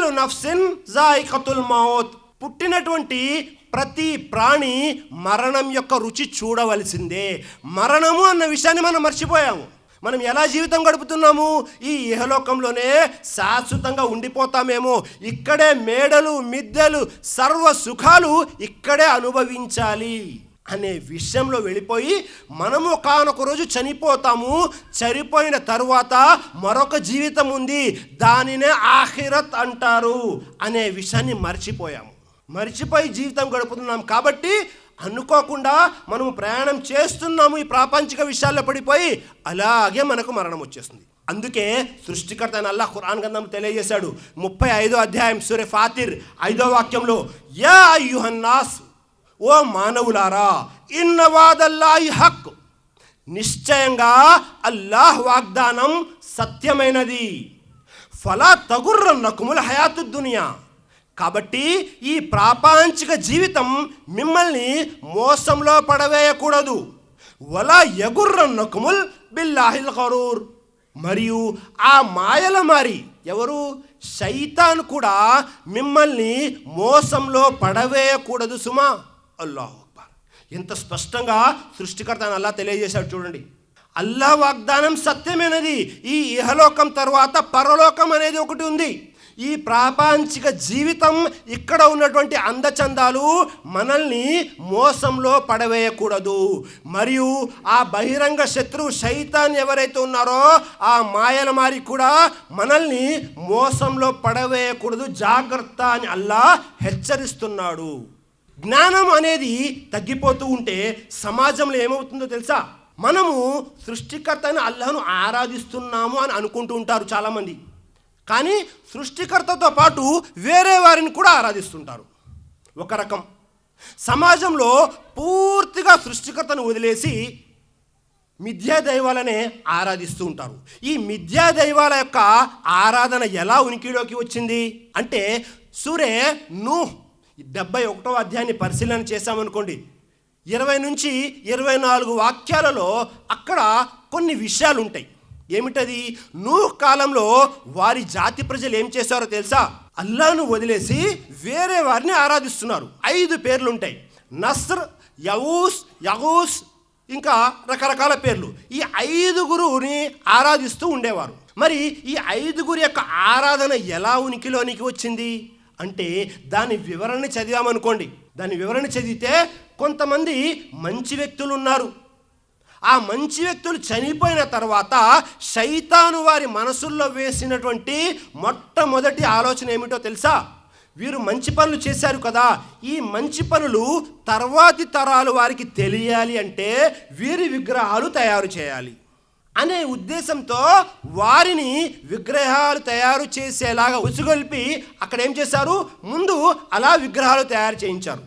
కుల్లు నఫ్సిన్ జాయికతుల్ మౌత్. పుట్టినటువంటి ప్రతి ప్రాణి మరణం యొక్క రుచి చూడవలసిందే. మరణము అన్న విషయాన్ని మనం మర్చిపోయాము. మనం ఎలా జీవితం గడుపుతున్నాము? ఈ ఇహలోకంలోనే శాశ్వతంగా ఉండిపోతామేమో. ఇక్కడే మేడలు మిద్దెలు సర్వ సుఖాలు ఇక్కడే అనుభవించాలి. అనే విషయంలో వెళ్ళిపోయి మనము ఒకనొక రోజు చనిపోతాము. చనిపోయిన తరువాత మరొక జీవితం ఉంది. దానినే ఆఖిరత్ అంటారు అనే విషయాన్ని మర్చిపోయాము. మర్చిపోయి జీవితం గడుపుతున్నాం కాబట్టి అనుకోకుండా మనము ప్రయాణం చేస్తున్నాము ఈ ప్రాపంచిక విషయాల్లో పడిపోయి అలాగే మనకు మరణం వచ్చేస్తుంది. అందుకే సృష్టికర్త అని అల్లా ఖురాన్ గంధం తెలియజేశాడు ముప్పై ఐదో అధ్యాయం సూర్య ఫాతిర్ ఐదో వాక్యంలో యా యుహన్నాస్ ఓ మానవులారా ఇన్నవాదల్లాహి హక్. నిశ్చయంగా అల్లాహ్ వాగ్దానం సత్యమైనది. ఫలా తగుర్రన్నకుముల హయాతు దునియా. కాబట్టి ఈ ప్రాపంచిక జీవితం మిమ్మల్ని మోసంలో పడవేయకూడదు. వలా ఎగుర్రన్నకుముల్ బిల్లాహిల్ కరూర్ మరియు ఆ మాయల మారి ఎవరు? శైతాన్ కూడా మిమ్మల్ని మోసంలో పడవేయకూడదు సుమా. అల్లాహ్ అక్బర్. ఎంత స్పష్టంగా సృష్టికర్త అని అల్లా తెలియజేశాడు చూడండి. అల్లా వాగ్దానం సత్యమైనది. ఈ ఇహలోకం తర్వాత పరలోకం అనేది ఒకటి ఉంది. ఈ ప్రాపంచిక జీవితం ఇక్కడ ఉన్నటువంటి అందచందాలు మనల్ని మోసంలో పడవేయకూడదు. మరియు ఆ బహిరంగ శత్రువు శైతాన్ ఎవరైతే ఉన్నారో ఆ మాయల మారి కూడా మనల్ని మోసంలో పడవేయకూడదు. జాగ్రత్త అని అల్లా హెచ్చరిస్తున్నాడు. జ్ఞానం అనేది తగ్గిపోతూ ఉంటే సమాజంలో ఏమవుతుందో తెలుసా? మనము సృష్టికర్త అయిన ఆరాధిస్తున్నాము అని అనుకుంటూ ఉంటారు చాలామంది. కానీ సృష్టికర్తతో పాటు వేరే వారిని కూడా ఆరాధిస్తుంటారు. ఒక రకం. సమాజంలో పూర్తిగా సృష్టికర్తను వదిలేసి మిథ్యా దైవాలనే ఆరాధిస్తూ ఉంటారు. ఈ మిథ్యా దైవాల యొక్క ఆరాధన ఎలా ఉనికిలోకి వచ్చింది? అంటే సూరే నూహ్ డెబ్బై ఒకటో అధ్యాయాన్ని పరిశీలన చేశామనుకోండి ఇరవై నుంచి ఇరవై నాలుగు వాక్యాలలో అక్కడ కొన్ని విషయాలు ఉంటాయి ఏమిటది? నూహ్ కాలంలో వారి జాతి ప్రజలు ఏం చేశారో తెలుసా? అల్లాను వదిలేసి వేరే వారిని ఆరాధిస్తున్నారు. ఐదు పేర్లు ఉంటాయి నస్ర్ యవూస్ యగూస్ ఇంకా రకరకాల పేర్లు. ఈ ఐదుగురుని ఆరాధిస్తూ ఉండేవారు. మరి ఈ ఐదుగురి యొక్క ఆరాధన ఎలా ఉనికిలోనికి వచ్చింది? అంటే దాని వివరణ చదివామనుకోండి. దాని వివరణ చదివితే కొంతమంది మంచి వ్యక్తులు ఉన్నారు ఆ మంచి వ్యక్తులు చనిపోయిన తర్వాత శైతాను వారి మనసుల్లో వేసినటువంటి మొట్టమొదటి ఆలోచన ఏమిటో తెలుసా? వీరు మంచి పనులు చేశారు కదా. ఈ మంచి పనులు తర్వాతి తరాలు వారికి తెలియాలి అంటే వీరి విగ్రహాలు తయారు చేయాలి. అనే ఉద్దేశంతో వారిని విగ్రహాలు తయారు చేసేలాగా ఉసుగొల్పి అక్కడ ఏం చేశారు? ముందు అలా విగ్రహాలు తయారు చేయించారు.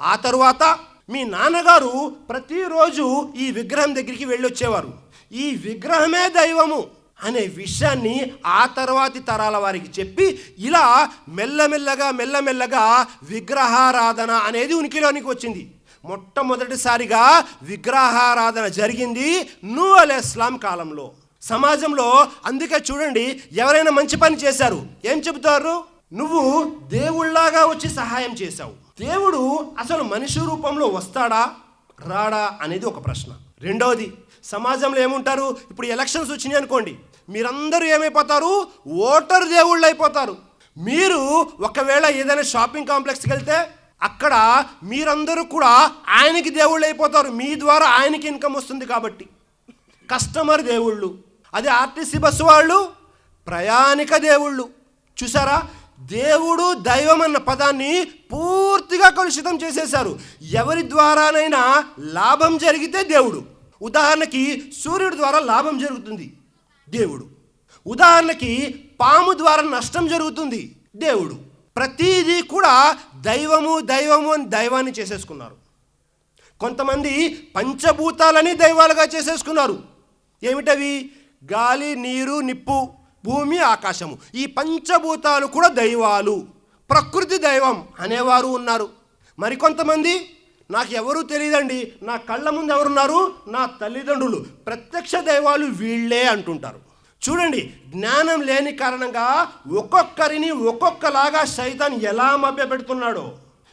ఆ తరువాత మీ నాన్నగారు ప్రతిరోజు ఈ విగ్రహం దగ్గరికి వెళ్ళొచ్చేవారు. ఈ విగ్రహమే దైవము అనే విషయాన్ని ఆ తర్వాతి తరాల వారికి చెప్పి ఇలా మెల్లమెల్లగా మెల్లమెల్లగా విగ్రహారాధన అనేది ఉనికిలోనికి వచ్చింది. మొట్టమొదటిసారిగా విగ్రహారాధన జరిగింది నూ అలే ఇస్లాం కాలంలో. సమాజంలో అందుకే చూడండి ఎవరైనా మంచి పని చేశారు ఏం చెబుతారు? నువ్వు దేవుళ్ళాగా వచ్చి సహాయం చేశావు. దేవుడు అసలు మనిషి రూపంలో వస్తాడా రాడా అనేది ఒక ప్రశ్న. రెండవది సమాజంలో ఏముంటారు? ఇప్పుడు ఎలక్షన్స్ వచ్చినాయి అనుకోండి మీరందరూ ఏమైపోతారు? ఓటర్ దేవుళ్ళు అయిపోతారు. మీరు ఒకవేళ ఏదైనా షాపింగ్ కాంప్లెక్స్కి వెళ్తే అక్కడ మీరందరూ కూడా ఆయనకి దేవుళ్ళు అయిపోతారు మీ ద్వారా ఆయనకి ఇన్కమ్ వస్తుంది కాబట్టి. కస్టమర్ దేవుళ్ళు. అదే ఆర్టీసీ బస్సు వాళ్ళు ప్రయాణిక దేవుళ్ళు. చూసారా? దేవుడు దైవం అన్న పదాన్ని పూర్తిగా కలుషితం చేసేశారు. ఎవరి ద్వారానైనా లాభం జరిగితే దేవుడు. ఉదాహరణకి సూర్యుడి ద్వారా లాభం జరుగుతుంది దేవుడు. ఉదాహరణకి పాము ద్వారా నష్టం జరుగుతుంది దేవుడు. ప్రతిదీ కూడా దైవము దైవము అని దైవాన్ని చేసేసుకున్నారు. కొంతమంది పంచభూతాలని దైవాలుగా చేసేసుకున్నారు. ఏమిటవి? గాలి నీరు నిప్పు భూమి ఆకాశము. ఈ పంచభూతాలు కూడా దైవాలు. ప్రకృతి దైవం అనేవారు ఉన్నారు. మరికొంతమంది నాకు ఎవరూ తెలియదండి. నా కళ్ళ ముందు ఎవరున్నారు? నా తల్లిదండ్రులు. ప్రత్యక్ష దైవాలు వీళ్ళే అంటుంటారు. చూడండి జ్ఞానం లేని కారణంగా ఒక్కొక్కరిని ఒక్కొక్కలాగా సైతాన్ ఎలా మభ్యపెడుతున్నాడో.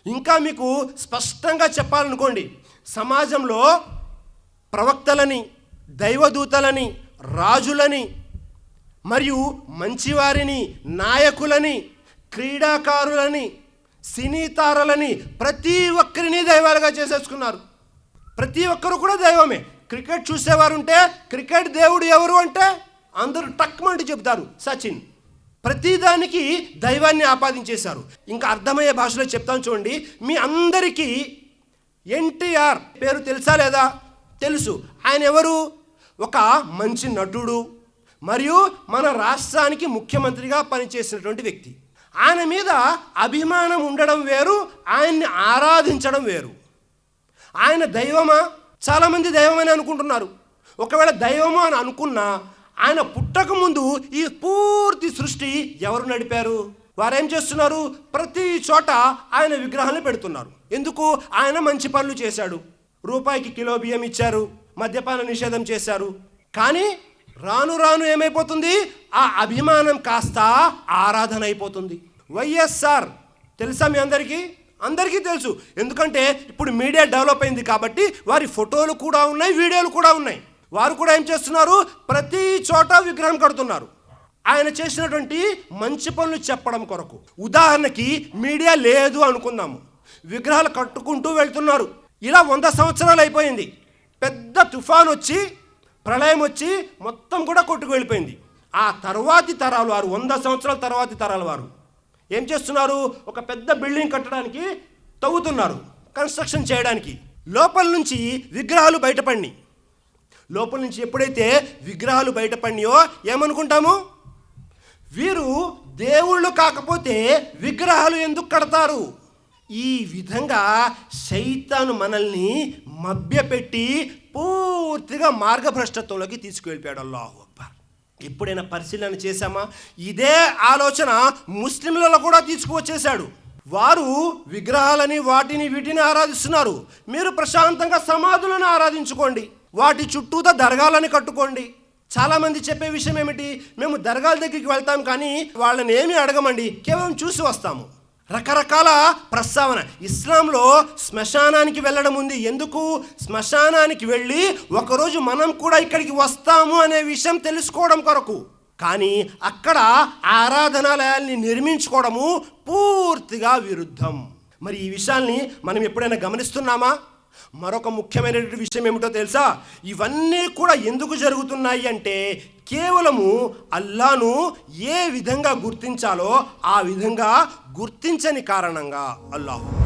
ఇంకా మీకు స్పష్టంగా చెప్పాలనుకోండి సమాజంలో ప్రవక్తలని దైవదూతలని రాజులని మరియు మంచివారిని నాయకులని క్రీడాకారులని సినీ తారలని ప్రతి ఒక్కరిని దైవాలుగా చేసేసుకున్నారు. ప్రతి ఒక్కరు కూడా దైవమే. క్రికెట్ చూసేవారు ఉంటే క్రికెట్ దేవుడు ఎవరు అంటే అందరూ టక్మంటూ చెప్తారు సచిన్. ప్రతిదానికి దైవాన్ని ఆపాదించేశారు. ఇంకా అర్థమయ్యే భాషలో చెప్తాను చూడండి. మీ అందరికీ ఎన్టీఆర్ పేరు తెలుసా లేదా? తెలుసు. ఆయన ఎవరు? ఒక మంచి నటుడు మరియు మన రాష్ట్రానికి ముఖ్యమంత్రిగా పనిచేసినటువంటి వ్యక్తి. ఆయన మీద అభిమానం ఉండడం వేరు ఆయన్ని ఆరాధించడం వేరు. ఆయన దైవమా? చాలామంది దైవమని అనుకుంటున్నారు. ఒకవేళ దైవము అని అనుకున్నా ఆయన పుట్టకముందు ఈ పూర్తి సృష్టి ఎవరు నడిపారు? వారేం చేస్తున్నారు? ప్రతి చోట ఆయన విగ్రహాలు పెడుతున్నారు. ఎందుకు? ఆయన మంచి పనులు చేశాడు. రూపాయికి కిలో బియ్యం ఇచ్చారు. మద్యపాన నిషేధం చేశారు. కానీ రాను రాను ఏమైపోతుంది? ఆ అభిమానం కాస్త ఆరాధన అయిపోతుంది. వైఎస్ఆర్ తెలుసా మీ అందరికీ? అందరికీ తెలుసు. ఎందుకంటే ఇప్పుడు మీడియా డెవలప్ అయింది కాబట్టి వారి ఫోటోలు కూడా ఉన్నాయి వీడియోలు కూడా ఉన్నాయి. వారు కూడా ఏం చేస్తున్నారు? ప్రతి చోట విగ్రహం కడుతున్నారు. ఆయన చేసినటువంటి మంచి పనులు చెప్పడం కొరకు. ఉదాహరణకి మీడియా లేదు అనుకుందాము. విగ్రహాలు కట్టుకుంటూ వెళ్తున్నారు. ఇలా వంద సంవత్సరాలు అయిపోయింది. పెద్ద తుఫాన్ వచ్చి ప్రళయం వచ్చి మొత్తం కూడా కొట్టుకు వెళ్ళిపోయింది. ఆ తర్వాతి తరాలు వారు వంద సంవత్సరాల తర్వాతి తరాల వారు ఏం చేస్తున్నారు? ఒక పెద్ద బిల్డింగ్ కట్టడానికి తవ్వుతున్నారు కన్స్ట్రక్షన్ చేయడానికి. లోపల నుంచి విగ్రహాలు బయటపడినాయి. లోపల నుంచి ఎప్పుడైతే విగ్రహాలు బయటపడినాయో ఏమనుకుంటాము? వీరు దేవుళ్ళు కాకపోతే విగ్రహాలు ఎందుకు కడతారు? ఈ విధంగా సైతాను మనల్ని మభ్యపెట్టి పూర్తిగా మార్గభ్రష్టత్వంలోకి తీసుకువెళ్ళిపోయాడు అల్లాహు అక్బర్. ఎప్పుడైనా పరిశీలన చేశామా? ఇదే ఆలోచన ముస్లింలలో కూడా తీసుకువచ్చేశాడు. వారు విగ్రహాలని వాటిని వీటిని ఆరాధిస్తున్నారు. మీరు ప్రశాంతంగా సమాధులను ఆరాధించుకోండి. వాటి చుట్టూతా దర్గాలని కట్టుకోండి. చాలామంది చెప్పే విషయం ఏమిటి? మేము దర్గాల దగ్గరికి వెళ్తాం కానీ వాళ్ళని ఏమీ అడగమండి. కేవలం చూసి వస్తాము. రకరకాల ప్రస్తావన. ఇస్లాంలో శ్మశానానికి వెళ్ళడం ఉంది. ఎందుకు? శ్మశానానికి వెళ్ళి ఒకరోజు మనం కూడా ఇక్కడికి వస్తాము అనే విషయం తెలుసుకోవడం కొరకు. కానీ అక్కడ ఆరాధనాలయాల్ని నిర్మించుకోవడము పూర్తిగా విరుద్ధం. మరి ఈ విషయాల్ని మనం ఎప్పుడైనా గమనిస్తున్నామా? మరొక ముఖ్యమైనటువంటి విషయం ఏమిటో తెలుసా? ఇవన్నీ కూడా ఎందుకు జరుగుతున్నాయి అంటే కేవలము అల్లాను ఏ విధంగా గుర్తించాలో ఆ విధంగా గుర్తించని కారణంగా అల్లాహు.